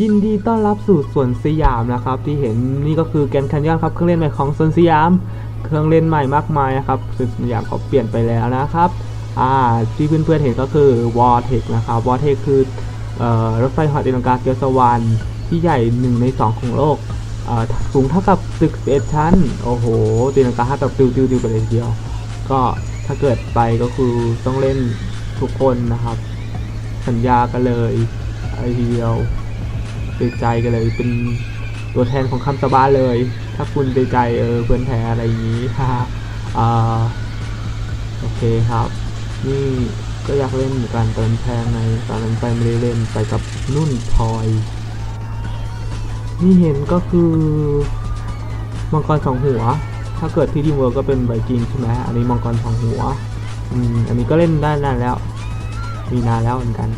ยินดีต้อนรับสู่สวนสยามนะครับ ที่เห็นนี่ก็คือแกนคันยอนครับเครื่องเล่นใหม่ของสวนสยาม เครื่องเล่นใหม่มากมายนะครับสวนสยามเขาเปลี่ยนไปแล้วนะครับอ่าที่เพื่อนๆเห็นก็คือ w a r t e c นะครับ w a r t e c คือออรถไฟหอตีลังกาเกียวสวรรค์ที่ใหญ่หนึ่งในสองของโลกสูงเท่ากับตึก11ชั้น โอ้โหตีลังกาห้ากับติวติวติวไปเลยทีเดียว ก็ถ้าเกิดไปก็คือต้องเล่นทุกคนนะครับ สัญญากันเลยไอเดียว เดใจกันเลย เป็นตัวแทนของคำสาบานเลย ถ้าคุณเดใจเออเพื่อนแท้อะไรอย่างนี้ฮ่าอ่าโอเคครับ นี่ก็อยากเล่นเหมือนกันตอนแพงในตอนนั้นไปไม่ได้เล่นไปกับนุ่นพลอยนี่เห็นก็คือมังกรสองหัว ถ้าเกิดที่ทีเวิร์ก็เป็นไบกิงใช่ไหมอันนี้มังกรสองหัว อืม อันนี้ก็เล่นได้นานแล้ว มีนานแล้วเหมือนกัน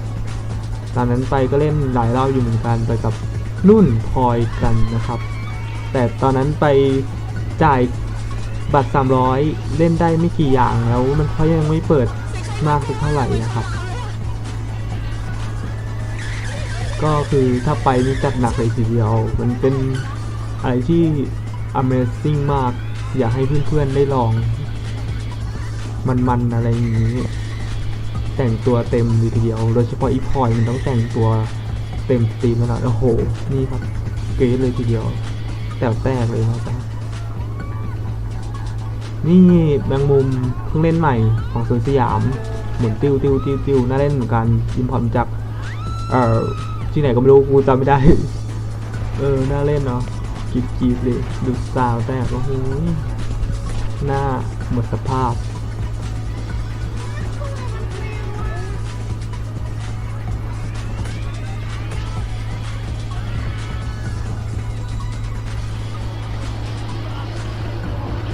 ตอนนั้นไปก็เล่นหลายรอบอยู่เหมือนกันไปกับนุ่นพลอยกันนะครับ แต่ตอนนั้นไปจ่ายบัตร 300 เล่นได้ไม่กี่อย่างแล้วมันเขายังไม่เปิดมากสักเท่าไหร่นะครับ ก็คือถ้าไปนี่จัดหนักเลยทีเดียว มันเป็นอะไรที่ Amazing มาก อยากให้เพื่อนๆได้ลอง มันๆ อะไรอย่างนี้ แต่งตัวเต็มเลยทีเดียว โดยเฉพาะอีพอยมันต้องแต่งตัวเต็มตีมตลอดโอ้โห นี่ครับ เกรดเลยทีเดียว แต่แตกเลยนะครับนี่แมงมุมเครื่งเล่นใหม่ของสวนสยาม หมุนติวติวติวติวน่าเล่นเหมือนกันอิมพอร์ตมจากเอ่อที่ไหนก็ไม่รู้กูจำไม่ได้ เออ น่าเล่นเนาะกีบกีบเลยดูสาวแตกโอ้โหหน้าหมดสภาพ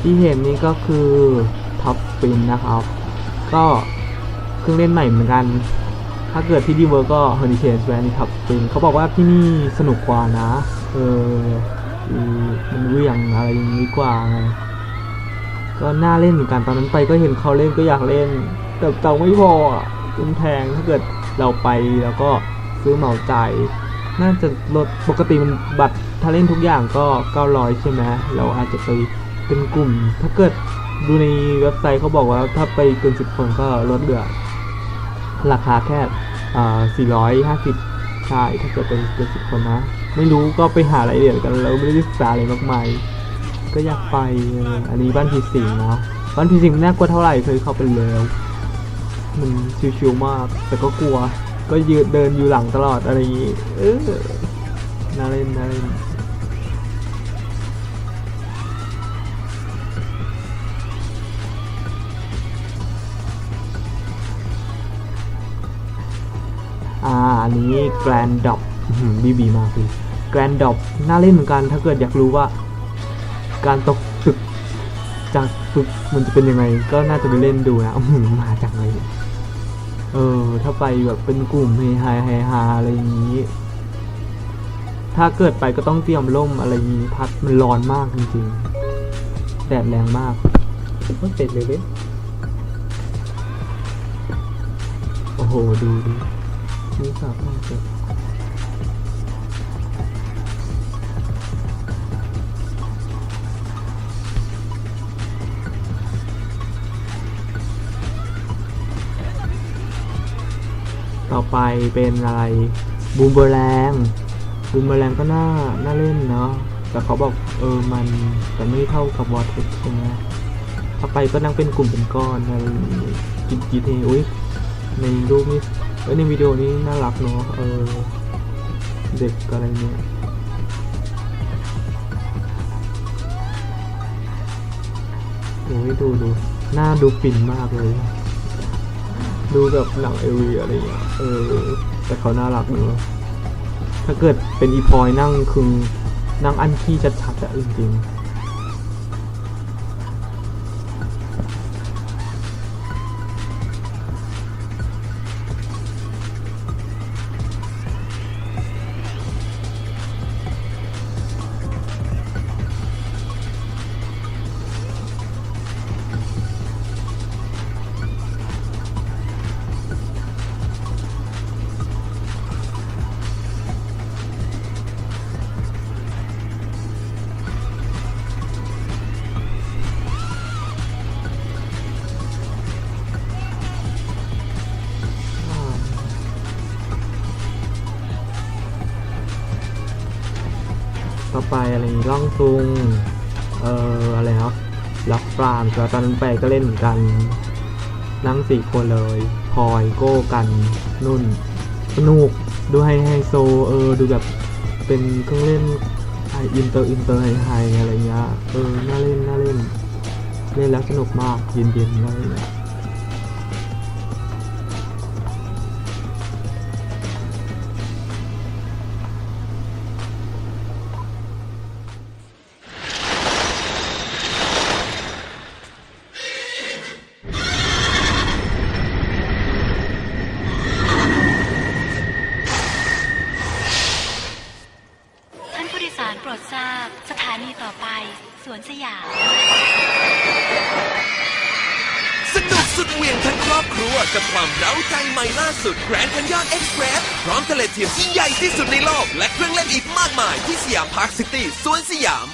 ที่เห็นนี่ก็คือท็อปปินนะครับ ก็เครื่องเล่นใหม่เหมือนกัน ถ้าเกิดที่ดีเวอร์ก็เฮอร์นิเชนสแวนนี่ท็อปปินเขาบอกว่าที่นี่สนุกกว่านะ เออมันเวี่ยงอะไรอย่างนี้กว่าไงก็น่าเล่นเหมือนกันตอนนั้นไปก็เห็นเขาเล่นก็อยากเล่น แต่ตังไม่พออะมันแพงถ้าเกิดเราไปแล้วก็ซื้อเหมาจ่ายน่าจะลดปกติมันบัตรถ้าเล่นทุกอย่างก็ 900 ใช่ไหมเราอาจจะไป เป็นกลุ่ม ถ้าเกิดดูในเว็บไซต์เขาบอกว่าถ้าไปเกิน10คนก็ลดเหลือ ราคาแค่อ่า450ใช่ถ้าเกิดเป็นเกิน10คนนะ ไม่รู้ก็ไปหารายละเอียดกันเราไม่ได้ศึกษาอะไรมากมาย ก็อยากไปอันนี้บ้านผีสิงเนาะบ้านผีสิงน่ากลัวเท่าไหร่เคยเข้าไปแล้วมันชิวๆมาก แต่ก็กลัว ก็ยืนเดินอยู่หลังตลอดอะไรอย่างงี้ เออน่าเล่นน่าเล่น นนี้แกรนดอปบีบีมากพี่แกรนดอปน่าเล่นเหมือนกันถ้าเกิดอยากรู้ว่า การตกตึกจากตึกมันจะเป็นยังไง ก็น่าจะไปเล่นดูนะอืมาจากไหนเออ ถ้าไปแบบเป็นกลุ่มเฮฮาเฮฮาอะไรอย่างนี้ ถ้าเกิดไปก็ต้องเตรียมร่มอะไรอย่างนี้พัดมันร้อนมากจริงๆแดดแรงมากก็เสร็จเลยเว้ยโอ้โห ดูดิ นี่สาวมากเลยต่อไปเป็นอะไรบูมเบอร์แรงบูมเบอร์แรงก็น่าน่าเล่นเนาะแต่เขาบอกเออมันจะไม่เท่ากับวอเทคใช่ไหมถ้าไปก็นั่งเป็นกลุ่มเป็นก้อนอะไรกินกีเทอุ้ยในรูปนี้ เอ้ยในวิดีโอนี้น่ารักเนาะเออเด็กอะไรเนี่ยโอ้ยดูดูหน้าดูฟินมากเลย ดูแบบหนังเอวีอะไรอย่างเงี้ยเออแต่เขาน่ารักเนอะถ้าเกิดเป็นอีพอยนั่งคือนั่งอันขี้ชัดๆอะจริง ต่อไปอะไรล่องซุง เอ่ออะไรครับล็อกฟรามก็ตอนนั้นไปก็เล่นเหมือนกัน นั่งสี่คนเลยพลอยโก้กันนุ่น สนุกดูไฮไฮโซเออดูแบบเป็นเครื่องเล่นไฮอินเตอร์อินเตอร์ไฮไฮอะไรเงี้ยเออน่าเล่นน่าเล่น เล่นแล้วสนุกมากเย็นๆเงี้ยาบสถานีต่อไป สวนสยาม สนุกสุดเหวี่ยงทั้งครอบครัว กับความเร้าใจใหม่ล่าสุด Grand Canyon Express พร้อมทะเลเทียมที่ใหญ่ที่สุดในโลก และเครื่องเล่นอีกมากมายที่สยามพาร์คซิตี้สวนสยาม